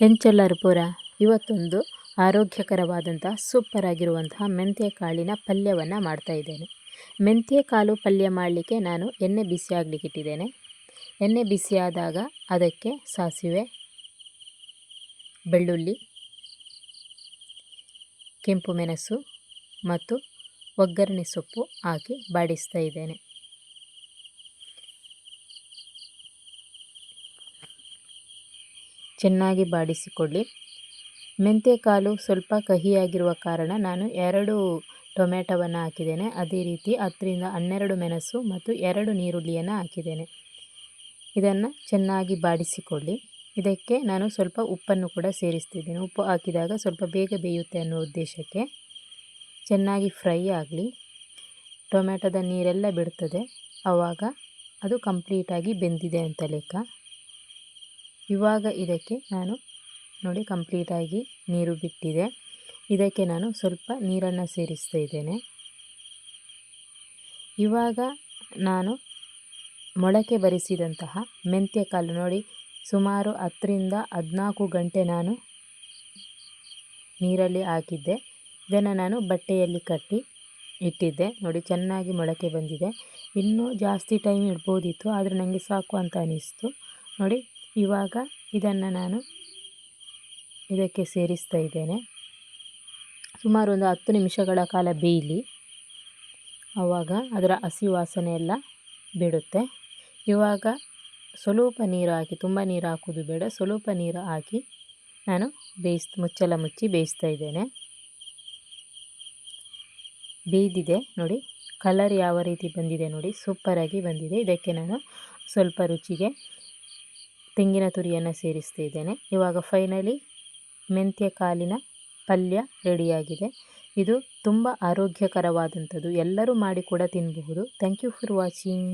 ಎಂಚೆಲ್ಲರೂ ಪೂರ ಇವತ್ತೊಂದು ಆರೋಗ್ಯಕರವಾದಂತಹ ಸೂಪರ್ ಆಗಿರುವಂತಹ ಮೆಂತ್ಯ ಕಾಳಿನ ಪಲ್ಯವನ್ನು ಮಾಡ್ತಾ ಇದ್ದೇನೆ. ಮೆಂತ್ಯ ಕಾಳು ಪಲ್ಯ ಮಾಡಲಿಕ್ಕೆ ನಾನು ಎಣ್ಣೆ ಬಿಸಿ ಆಗಲಿಕ್ಕಿಟ್ಟಿದ್ದೇನೆ. ಎಣ್ಣೆ ಬಿಸಿಯಾದಾಗ ಅದಕ್ಕೆ ಸಾಸಿವೆ, ಬೆಳ್ಳುಳ್ಳಿ, ಕೆಂಪು ಮೆಣಸು ಮತ್ತು ಒಗ್ಗರಣೆ ಸೊಪ್ಪು ಹಾಕಿ ಬಾಡಿಸ್ತಾ ಇದ್ದೇನೆ. ಚೆನ್ನಾಗಿ ಬಾಡಿಸಿಕೊಳ್ಳಿ. ಮೆಂತ್ಯಕಾಳು ಸ್ವಲ್ಪ ಕಹಿಯಾಗಿರುವ ಕಾರಣ ನಾನು ಎರಡು ಟೊಮೆಟೊವನ್ನು ಹಾಕಿದ್ದೇನೆ. ಅದೇ ರೀತಿ ಹತ್ತರಿಂದ ಹನ್ನೆರಡು ಮೆಣಸು ಮತ್ತು ಎರಡು ನೀರುಳ್ಳಿಯನ್ನು ಹಾಕಿದ್ದೇನೆ. ಇದನ್ನು ಚೆನ್ನಾಗಿ ಬಾಡಿಸಿಕೊಳ್ಳಿ. ಇದಕ್ಕೆ ನಾನು ಸ್ವಲ್ಪ ಉಪ್ಪನ್ನು ಕೂಡ ಸೇರಿಸ್ತಿದ್ದೀನಿ. ಉಪ್ಪು ಹಾಕಿದಾಗ ಸ್ವಲ್ಪ ಬೇಗ ಬೇಯುತ್ತೆ ಅನ್ನೋ ಉದ್ದೇಶಕ್ಕೆ ಚೆನ್ನಾಗಿ ಫ್ರೈ ಆಗಲಿ. ಟೊಮೆಟೊದ ನೀರೆಲ್ಲ ಬಿಡ್ತದೆ. ಆವಾಗ ಅದು ಕಂಪ್ಲೀಟಾಗಿ ಬೆಂದಿದೆ ಅಂತ ಲೆಕ್ಕ. ಇವಾಗ ಇದಕ್ಕೆ ನಾನು ನೋಡಿ ಕಂಪ್ಲೀಟಾಗಿ ನೀರು ಬಿಟ್ಟಿದೆ. ಇದಕ್ಕೆ ನಾನು ಸ್ವಲ್ಪ ನೀರನ್ನು ಸೇರಿಸ್ತಾ ಇದ್ದೇನೆ. ಇವಾಗ ನಾನು ಮೊಳಕೆ ಬರಿಸಿದಂತಹ ಮೆಂತ್ಯ ಕಾಳು ನೋಡಿ, ಸುಮಾರು ಹತ್ತರಿಂದ ಹದಿನಾಲ್ಕು ಗಂಟೆ ನಾನು ನೀರಲ್ಲಿ ಹಾಕಿದ್ದೆ. ಇದನ್ನು ನಾನು ಬಟ್ಟೆಯಲ್ಲಿ ಕಟ್ಟಿ ಇಟ್ಟಿದ್ದೆ. ನೋಡಿ, ಚೆನ್ನಾಗಿ ಮೊಳಕೆ ಬಂದಿದೆ. ಇನ್ನೂ ಜಾಸ್ತಿ ಟೈಮ್ ಇಡ್ಬೋದಿತ್ತು, ಆದರೆ ನನಗೆ ಸಾಕು ಅಂತ ಅನ್ನಿಸ್ತು ನೋಡಿ ಇವಾಗ ಇದನ್ನು ನಾನು ಇದಕ್ಕೆ ಸೇರಿಸ್ತಾ ಇದ್ದೇನೆ. ಸುಮಾರು ಒಂದು ಹತ್ತು ನಿಮಿಷಗಳ ಕಾಲ ಬೇಯಲಿ. ಆವಾಗ ಅದರ ಹಸಿ ವಾಸನೆ ಎಲ್ಲ ಬಿಡುತ್ತೆ. ಇವಾಗ ಸ್ವಲ್ಪ ನೀರು ಹಾಕಿ, ತುಂಬ ನೀರು ಹಾಕೋದು ಬೇಡ. ಸ್ವಲ್ಪ ನೀರು ಹಾಕಿ ನಾನು ಬೇಯಿಸ್ ಮುಚ್ಚಲ ಮುಚ್ಚಿ ಬೇಯಿಸ್ತಾ ಇದ್ದೇನೆ. ಬೇಯ್ದಿದೆ ನೋಡಿ. ಕಲರ್ ಯಾವ ರೀತಿ ಬಂದಿದೆ ನೋಡಿ. ಸೂಪರಾಗಿ ಬಂದಿದೆ. ಇದಕ್ಕೆ ನಾನು ಸ್ವಲ್ಪ ರುಚಿಗೆ ತೆಂಗಿನ ತುರಿಯನ್ನು ಸೇರಿಸ್ತಿದ್ದೇನೆ. ಇವಾಗ ಫೈನಲಿ ಮೆಂತ್ಯ ಕಾಲಿನ ಪಲ್ಯ ರೆಡಿಯಾಗಿದೆ ಇದು ತುಂಬ ಆರೋಗ್ಯಕರವಾದಂಥದ್ದು. ಎಲ್ಲರೂ ಮಾಡಿ ಕೂಡ ತಿನ್ನಬಹುದು ಥ್ಯಾಂಕ್ ಯು ಫಾರ್ ವಾಚಿಂಗ್